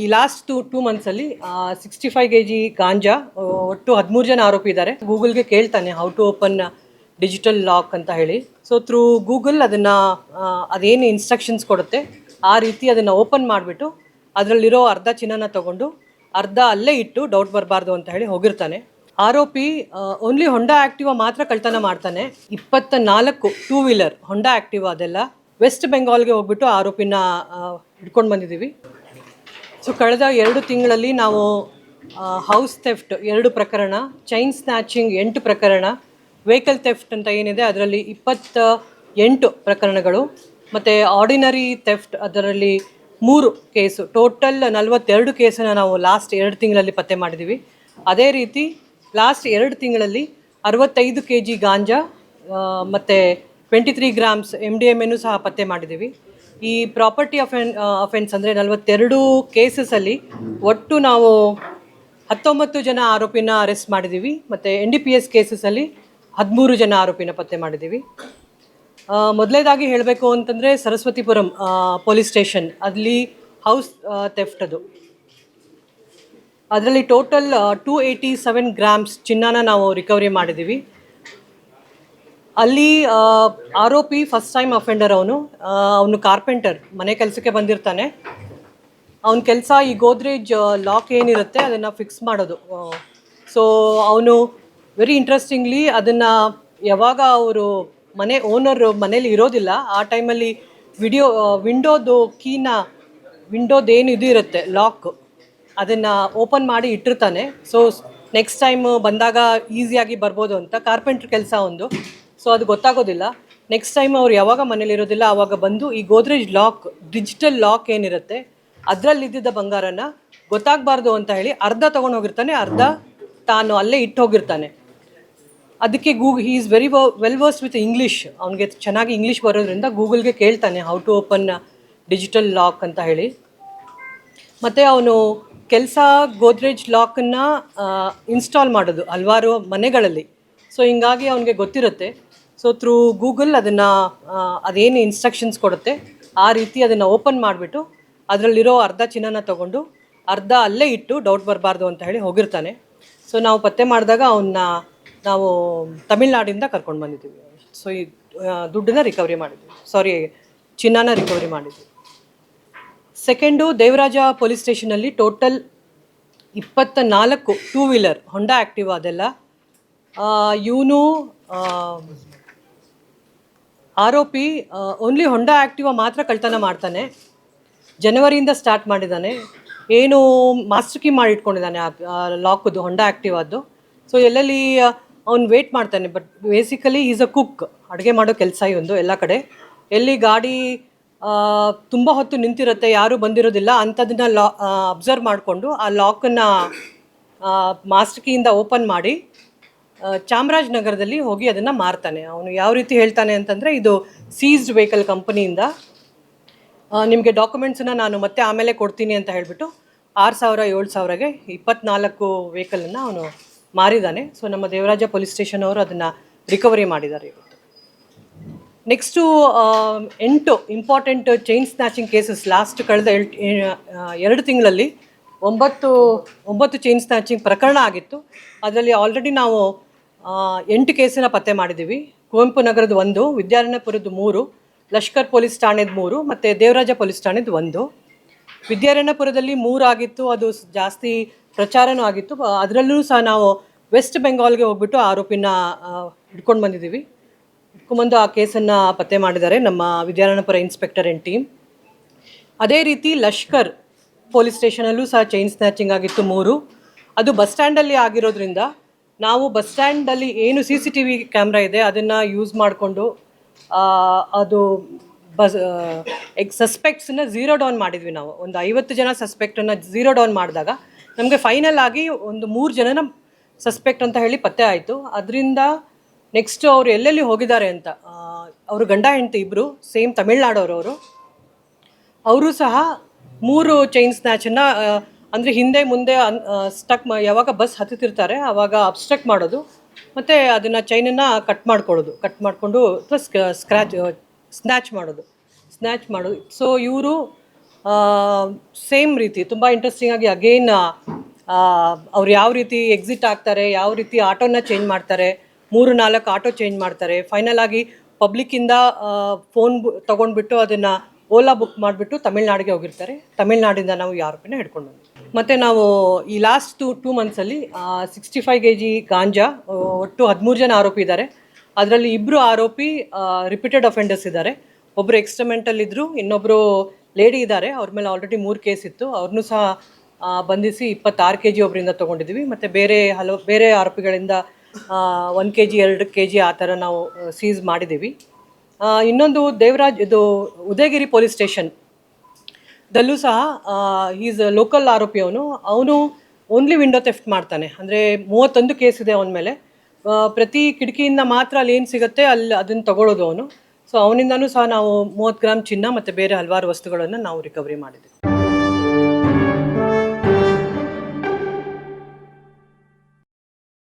ಈ last two two ಮಂತ್ಸಲ್ಲಿ sixty five K G ganja ಒಟ್ಟು ಹದಿಮೂರು ಜನ ಆರೋಪಿ ಇದ್ದಾರೆ. ಗೂಗಲ್ಗೆ ಕೇಳ್ತಾನೆ how to open digital lock ಅಂತ ಹೇಳಿ. ಸೊ ಥ್ರೂ ಗೂಗಲ್ ಅದನ್ನು ಅದೇನು ಇನ್ಸ್ಟ್ರಕ್ಷನ್ಸ್ ಕೊಡುತ್ತೆ, ಆ ರೀತಿ ಅದನ್ನು ಓಪನ್ ಮಾಡಿಬಿಟ್ಟು, ಅದರಲ್ಲಿರೋ ಅರ್ಧ ಚಿನ್ನನ ತಗೊಂಡು, ಅರ್ಧ ಅಲ್ಲೇ ಇಟ್ಟು ಡೌಟ್ ಬರಬಾರ್ದು ಅಂತ ಹೇಳಿ ಹೋಗಿರ್ತಾನೆ. ಆರೋಪಿ ಓನ್ಲಿ ಹೊಂಡಾ ಆ್ಯಕ್ಟಿವಾ ಮಾತ್ರ ಕಳ್ತನ ಮಾಡ್ತಾನೆ. ಇಪ್ಪತ್ತ ನಾಲ್ಕು ಟೂ ವೀಲರ್ ಹೊಂಡಾ ಆ್ಯಕ್ಟಿವಾ ಅದೆಲ್ಲ ವೆಸ್ಟ್ ಬೆಂಗಾಲ್ಗೆ ಹೋಗ್ಬಿಟ್ಟು ಆರೋಪಿನ ಹಿಡ್ಕೊಂಡು ಬಂದಿದ್ದೀವಿ. ಸೊ ಕಳೆದ ಎರಡು ತಿಂಗಳಲ್ಲಿ ನಾವು ಹೌಸ್ ಥೆಫ್ಟ್ ಎರಡು ಪ್ರಕರಣ ಚೈನ್ ಸ್ನ್ಯಾಚಿಂಗ್ ಎಂಟು ಪ್ರಕರಣ ವೆಹಿಕಲ್ ಥೆಫ್ಟ್ ಅಂತ ಏನಿದೆ, ಅದರಲ್ಲಿ ಇಪ್ಪತ್ತ ಎಂಟು ಪ್ರಕರಣಗಳು, ಮತ್ತು ಆರ್ಡಿನರಿ ಥೆಫ್ಟ್ ಅದರಲ್ಲಿ ಮೂರು ಕೇಸು ಟೋಟಲ್ ನಲವತ್ತೆರಡು ಕೇಸನ್ನು ನಾವು ಲಾಸ್ಟ್ ಎರಡು ತಿಂಗಳಲ್ಲಿ ಪತ್ತೆ ಮಾಡಿದ್ದೀವಿ ಅದೇ ರೀತಿ ಲಾಸ್ಟ್ ಎರಡು ತಿಂಗಳಲ್ಲಿ ಅರವತ್ತೈದು ಕೆ ಜಿ ಗಾಂಜಾ ಮತ್ತು twenty three grams M D M ಎನ್ನು ಸಹ ಪತ್ತೆ ಮಾಡಿದ್ದೀವಿ ಈ ಪ್ರಾಪರ್ಟಿ ಅಫೆನ್ ಅಫೆನ್ಸ್ ಅಂದರೆ ನಲವತ್ತೆರಡು ಕೇಸಸಲ್ಲಿ ಒಟ್ಟು ನಾವು ಹತ್ತೊಂಬತ್ತು ಜನ ಆರೋಪಿನ ಅರೆಸ್ಟ್ ಮಾಡಿದ್ದೀವಿ. ಮತ್ತು ಎನ್ ಡಿ ಪಿ ಎಸ್ ಕೇಸಸಲ್ಲಿ ಹದಿಮೂರು ಜನ ಆರೋಪಿನ ಪತ್ತೆ ಮಾಡಿದ್ದೀವಿ. ಮೊದಲೇದಾಗಿ ಹೇಳಬೇಕು ಅಂತಂದರೆ ಸರಸ್ವತಿಪುರಂ ಪೊಲೀಸ್ ಸ್ಟೇಷನ್, ಅಲ್ಲಿ ಹೌಸ್ ತೆಫ್ಟ್ ಅದು. ಅದರಲ್ಲಿ total two eighty seven grams ಚಿನ್ನಾನ ನಾವು ರಿಕವರಿ ಮಾಡಿದ್ದೀವಿ. ಅಲ್ಲಿ ಆರೋಪಿ ಫಸ್ಟ್ ಟೈಮ್ ಅಫೆಂಡರ್ ಅವನು. ಅವನು ಕಾರ್ಪೆಂಟರ್ ಮನೆ ಕೆಲಸಕ್ಕೆ ಬಂದಿರ್ತಾನೆ. ಅವನ ಕೆಲಸ ಈ ಗೋದ್ರೇಜ್ ಲಾಕ್ ಏನಿರುತ್ತೆ ಅದನ್ನು ಫಿಕ್ಸ್ ಮಾಡೋದು. ಸೊ ಅವನು ವೆರಿ ಇಂಟ್ರೆಸ್ಟಿಂಗ್ಲಿ ಅದನ್ನು ಯಾವಾಗ ಅವರು ಮನೆ ಓನರ್ ಮನೇಲಿ ಇರೋದಿಲ್ಲ, ಆ ಟೈಮಲ್ಲಿ ವಿಡಿಯೋ ವಿಂಡೋದು ಕೀನ ವಿಂಡೋದೇನು ಇದು ಇರುತ್ತೆ ಲಾಕ್ ಅದನ್ನು ಓಪನ್ ಮಾಡಿ ಇಟ್ಟಿರ್ತಾನೆ. ಸೊ ನೆಕ್ಸ್ಟ್ ಟೈಮ್ ಬಂದಾಗ ಈಸಿಯಾಗಿ ಬರ್ಬೋದು ಅಂತ ಕಾರ್ಪೆಂಟ್ರ್ ಕೆಲಸ ಒಂದು. ಸೊ ಅದು ಗೊತ್ತಾಗೋದಿಲ್ಲ. ನೆಕ್ಸ್ಟ್ ಟೈಮ್ ಅವ್ರು ಯಾವಾಗ ಮನೇಲಿರೋದಿಲ್ಲ ಆವಾಗ ಬಂದು ಈ ಗೋದ್ರೇಜ್ ಲಾಕ್ ಡಿಜಿಟಲ್ ಲಾಕ್ ಏನಿರುತ್ತೆ ಅದರಲ್ಲಿ ಇದ್ದಿದ್ದ ಬಂಗಾರನ ಗೊತ್ತಾಗಬಾರ್ದು ಅಂತ ಹೇಳಿ ಅರ್ಧ ತೊಗೊಂಡು ಹೋಗಿರ್ತಾನೆ ಅರ್ಧ ತಾನು ಅಲ್ಲೇ ಇಟ್ಟು ಹೋಗಿರ್ತಾನೆ ಅದಕ್ಕೆ ಗೂಗ್ he is very well versed with English ಅವನಿಗೆ ಚೆನ್ನಾಗಿ ಇಂಗ್ಲೀಷ್ ಬರೋದ್ರಿಂದ ಗೂಗಲ್ಗೆ ಕೇಳ್ತಾನೆ how to open digital lock ಅಂತ ಹೇಳಿ. ಮತ್ತು ಅವನು ಕೆಲಸ ಗೋದ್ರೇಜ್ ಲಾಕನ್ನು ಇನ್ಸ್ಟಾಲ್ ಮಾಡೋದು, ಹಲವಾರು ಮನೆಗಳಲ್ಲಿ. ಸೊ ಹಿಂಗಾಗಿ ಅವನಿಗೆ ಗೊತ್ತಿರುತ್ತೆ. ಸೊ ಥ್ರೂ ಗೂಗಲ್ ಅದನ್ನು ಅದೇನು ಇನ್ಸ್ಟ್ರಕ್ಷನ್ಸ್ ಕೊಡುತ್ತೆ, ಆ ರೀತಿ ಅದನ್ನು ಓಪನ್ ಮಾಡಿಬಿಟ್ಟು ಅದರಲ್ಲಿರೋ ಅರ್ಧ ಚಿನ್ನನ ತಗೊಂಡು ಅರ್ಧ ಅಲ್ಲೇ ಇಟ್ಟು ಡೌಟ್ ಬರಬಾರ್ದು ಅಂತ ಹೇಳಿ ಹೋಗಿರ್ತಾನೆ. ಸೊ ನಾವು ಪತ್ತೆ ಮಾಡಿದಾಗ ಅವನ್ನ ನಾವು ತಮಿಳ್ನಾಡಿಂದ ಕರ್ಕೊಂಡು ಬಂದಿದ್ದೀವಿ. ಸೊ ಈ ದುಡ್ಡನ್ನ ರಿಕವರಿ ಮಾಡಿದ್ವಿ. ಸಾರಿ ಚಿನ್ನನ ರಿಕವರಿ ಮಾಡಿದ್ವಿ. ಸೆಕೆಂಡು ದೇವರಾಜ ಪೊಲೀಸ್ ಸ್ಟೇಷನಲ್ಲಿ ಟೋಟಲ್ ಇಪ್ಪತ್ತ ನಾಲ್ಕು ಟೂ ವೀಲರ್ ಹೊಂಡಾ ಆ್ಯಕ್ಟಿವ್ ಅದೆಲ್ಲ ಇವನು ಆರೋಪಿ ಓನ್ಲಿ ಹೊಂಡಾ ಆ್ಯಕ್ಟಿವ ಮಾತ್ರ ಕಳ್ತನ ಮಾಡ್ತಾನೆ. ಜನವರಿಯಿಂದ ಸ್ಟಾರ್ಟ್ ಮಾಡಿದ್ದಾನೆ. ಏನು ಮಾಸ್ಟರ್ ಕೀ ಮಾಡಿ ಇಟ್ಕೊಂಡಿದ್ದಾನೆ ಆ ಲಾಕದು ಹೊಂಡಾ ಆ್ಯಕ್ಟಿವದ್ದು ಸೊ ಎಲ್ಲೆಲ್ಲಿ ಅವ್ನು ವೇಟ್ ಮಾಡ್ತಾನೆ. But basically is a cook ಅಡುಗೆ ಮಾಡೋ ಕೆಲಸ ಇವೊಂದು ಎಲ್ಲ ಕಡೆ. ಎಲ್ಲಿ ಗಾಡಿ ತುಂಬ ಹೊತ್ತು ನಿಂತಿರುತ್ತೆ, ಯಾರೂ ಬಂದಿರೋದಿಲ್ಲ ಅಂಥದನ್ನ ಲಾ ಅಬ್ಸರ್ವ್ ಮಾಡಿಕೊಂಡು ಆ ಲಾಕನ್ನು ಮಾಸ್ಟರ್ ಕೀಯಿಂದ ಓಪನ್ ಮಾಡಿ ಚಾಮರಾಜನಗರದಲ್ಲಿ ಹೋಗಿ ಅದನ್ನು ಮಾರ್ತಾನೆ. ಅವನು ಯಾವ ರೀತಿ ಹೇಳ್ತಾನೆ ಅಂತಂದರೆ ಇದು ಸೀಸ್ಡ್ ವೆಹಿಕಲ್ ಕಂಪನಿಯಿಂದ ನಿಮಗೆ ಡಾಕ್ಯುಮೆಂಟ್ಸನ್ನು ನಾನು ಮತ್ತೆ ಆಮೇಲೆ ಕೊಡ್ತೀನಿ ಅಂತ ಹೇಳಿಬಿಟ್ಟು ಆರು ಸಾವಿರ, ಏಳು ಸಾವಿರಗೆ ಇಪ್ಪತ್ನಾಲ್ಕು ವೆಹಿಕಲನ್ನು ಅವನು ಮಾರಿದ್ದಾನೆ ಸೊ ನಮ್ಮ ದೇವರಾಜ ಪೊಲೀಸ್ ಸ್ಟೇಷನ್ ಅವರು ಅದನ್ನು ರಿಕವರಿ ಮಾಡಿದ್ದಾರೆ ಇವತ್ತು. ನೆಕ್ಸ್ಟು ಎಂಟು important chain snatching cases last ಕಳೆದ ಎರಡು ತಿಂಗಳಲ್ಲಿ ಒಂಬತ್ತು ಒಂಬತ್ತು ಚೈನ್ ಸ್ನ್ಯಾಚಿಂಗ್ ಪ್ರಕರಣ ಆಗಿತ್ತು. ಅದರಲ್ಲಿ ಆಲ್ರೆಡಿ ನಾವು ಎಂಟು ಕೇಸನ್ನು ಪತ್ತೆ ಮಾಡಿದ್ದೀವಿ. ಕುವೆಂಪು ನಗರದ ಒಂದು, ವಿದ್ಯಾರಣ್ಯಪುರದ್ದು ಮೂರು, ಲಷ್ಕರ್ ಪೊಲೀಸ್ ಠಾಣೆದು ಮೂರು, ಮತ್ತು ದೇವರಾಜ ಪೊಲೀಸ್ ಠಾಣೆದು ಒಂದು. ವಿದ್ಯಾರಣ್ಯಪುರದಲ್ಲಿ ಮೂರು ಆಗಿತ್ತು, ಅದು ಜಾಸ್ತಿ ಪ್ರಚಾರನೂ ಆಗಿತ್ತು. ಅದರಲ್ಲೂ ಸಹ ನಾವು ವೆಸ್ಟ್ ಬೆಂಗಾಲ್ಗೆ ಹೋಗ್ಬಿಟ್ಟು ಆರೋಪಿನ ಇಟ್ಕೊಂಡು ಬಂದಿದ್ದೀವಿ. ಹಿಡ್ಕೊಂಬಂದು ಆ ಕೇಸನ್ನು ಪತ್ತೆ ಮಾಡಿದ್ದಾರೆ ನಮ್ಮ ವಿದ್ಯಾರಣ್ಯಪುರ ಇನ್ಸ್ಪೆಕ್ಟರ್ ಆ್ಯಂಡ್ ಟೀಮ್. ಅದೇ ರೀತಿ ಲಷ್ಕರ್ ಪೊಲೀಸ್ ಸ್ಟೇಷನಲ್ಲೂ ಸಹ ಚೈನ್ ಸ್ನ್ಯಾಚಿಂಗ್ ಆಗಿತ್ತು ಮೂರು. ಅದು ಬಸ್ ಸ್ಟ್ಯಾಂಡಲ್ಲಿ ಆಗಿರೋದ್ರಿಂದ ನಾವು ಬಸ್ ಸ್ಟ್ಯಾಂಡಲ್ಲಿ ಏನು C C T V camera ಇದೆ, ಅದನ್ನು ಯೂಸ್ ಮಾಡಿಕೊಂಡು ಅದು ಬಸ್ ಎಗ್ ಸಸ್ಪೆಕ್ಟ್ಸನ್ನ ಝೀರೋ ಡೌನ್ ಮಾಡಿದ್ವಿ ನಾವು. ಒಂದು ಐವತ್ತು ಜನ ಸಸ್ಪೆಕ್ಟನ್ನು ಝೀರೋ ಡೌನ್ ಮಾಡಿದಾಗ ನಮಗೆ ಫೈನಲ್ ಆಗಿ ಒಂದು ಮೂರು ಜನನ ಸಸ್ಪೆಕ್ಟ್ ಅಂತ ಹೇಳಿ ಪತ್ತೆ ಆಯಿತು. ಅದರಿಂದ ನೆಕ್ಸ್ಟ್ ಅವರು ಎಲ್ಲೆಲ್ಲಿ ಹೋಗಿದ್ದಾರೆ ಅಂತ ಅವರು ಗಂಡ, ಹೆಂಡತಿ ಇಬ್ಬರು ಸೇಮ್ ತಮಿಳ್ನಾಡವ್ರವರು. ಅವರು ಸಹ ಮೂರು ಚೈನ್ ಸ್ನ್ಯಾಚನ್ನು ಅಂದರೆ ಹಿಂದೆ ಮುಂದೆ ಸ್ಟಕ್ ಯಾವಾಗ ಬಸ್ ಹತ್ತುತ್ತಿರ್ತಾರೆ, ಆವಾಗ ಅಬ್ಸ್ಟ್ರಕ್ಟ್ ಮಾಡೋದು, ಮತ್ತು ಅದನ್ನು ಚೈನನ್ನು ಕಟ್ ಮಾಡ್ಕೊಳ್ಳೋದು ಕಟ್ ಮಾಡಿಕೊಂಡು ಅಥವಾ ಸ್ಕ್ರ್ಯಾಚ್ ಸ್ನ್ಯಾಚ್ ಮಾಡೋದು ಸ್ನ್ಯಾಚ್ ಮಾಡೋದು ಸೊ ಇವರು ಸೇಮ್ ರೀತಿ, ತುಂಬ ಇಂಟ್ರೆಸ್ಟಿಂಗ್ ಆಗಿ ಅಗೇನ್ ಅವ್ರು ಯಾವ ರೀತಿ ಎಕ್ಸಿಟ್ ಆಗ್ತಾರೆ, ಯಾವ ರೀತಿ ಆಟೋನ ಚೇಂಜ್ ಮಾಡ್ತಾರೆ, ಮೂರು, ನಾಲ್ಕು ಆಟೋ ಚೇಂಜ್ ಮಾಡ್ತಾರೆ ಫೈನಲ್ ಆಗಿ ಪಬ್ಲಿಕ್ಕಿಂದ ಫೋನ್ ತೊಗೊಂಡ್ಬಿಟ್ಟು ಅದನ್ನು ಓಲಾ ಬುಕ್ ಮಾಡಿಬಿಟ್ಟು ತಮಿಳ್ನಾಡಿಗೆ ಹೋಗಿರ್ತಾರೆ. ತಮಿಳ್ನಾಡಿಂದ ನಾವು ಯಾರು ಆರೋಪಿನ ಹಿಡ್ಕೊಂಡು ಬಂದ್ವಿ. ಮತ್ತು ನಾವು ಈ last two two ಮಂತ್ಸಲ್ಲಿ sixty five K G ganja ಒಟ್ಟು ಹದಿಮೂರು ಜನ ಆರೋಪಿ ಇದ್ದಾರೆ. ಅದರಲ್ಲಿ ಇಬ್ಬರು ಆರೋಪಿ ರಿಪೀಟೆಡ್ ಅಫೆಂಡರ್ಸ್ ಇದ್ದಾರೆ. ಒಬ್ಬರು ಎಕ್ಸ್ಟಮೆಂಟಲ್ ಇದ್ದರು ಇನ್ನೊಬ್ಬರು ಲೇಡಿ ಇದ್ದಾರೆ. ಅವ್ರ ಮೇಲೆ ಆಲ್ರೆಡಿ ಮೂರು ಕೇಸ್ ಇತ್ತು. ಅವ್ರನ್ನೂ ಸಹ ಬಂಧಿಸಿ ಇಪ್ಪತ್ತಾರು ಕೆ ಜಿ ಒಬ್ಬರಿಂದ ತೊಗೊಂಡಿದ್ವಿ. ಮತ್ತು ಬೇರೆ ಹಲವು, ಬೇರೆ ಆರೋಪಿಗಳಿಂದ ಒನ್ ಕೆ ಜಿ ಎರಡು ಕೆ ಜಿ ಆ ಥರ ನಾವು ಸೀಸ್ ಮಾಡಿದ್ದೀವಿ. ಇನ್ನೊಂದು ದೇವರಾಜ್, ಇದು ಉದಯಗಿರಿ ಪೊಲೀಸ್ ಸ್ಟೇಷನ್ ದಲ್ಲೂ ಸಹ ಈಸ್ ಲೋಕಲ್ ಆರೋಪಿ ಅವನು. ಅವನು ಓನ್ಲಿ ವಿಂಡೋ ತೆಫ್ಟ್ ಮಾಡ್ತಾನೆ. ಅಂದರೆ ಮೂವತ್ತೊಂದು ಕೇಸ್ ಇದೆ ಅವನ ಮೇಲೆ. ಪ್ರತಿ ಕಿಟಕಿಯಿಂದ ಮಾತ್ರ ಅಲ್ಲಿ ಏನು ಸಿಗುತ್ತೆ ಅಲ್ಲಿ ಅದನ್ನು ತಗೊಳ್ಳೋದು ಅವನು. ಸೊ ಅವನಿಂದನೂ ಸಹ ನಾವು ಮೂವತ್ತು ಗ್ರಾಮ್ ಚಿನ್ನ ಮತ್ತು ಬೇರೆ ಹಲವಾರು ವಸ್ತುಗಳನ್ನು ನಾವು ರಿಕವರಿ ಮಾಡಿದ್ವಿ.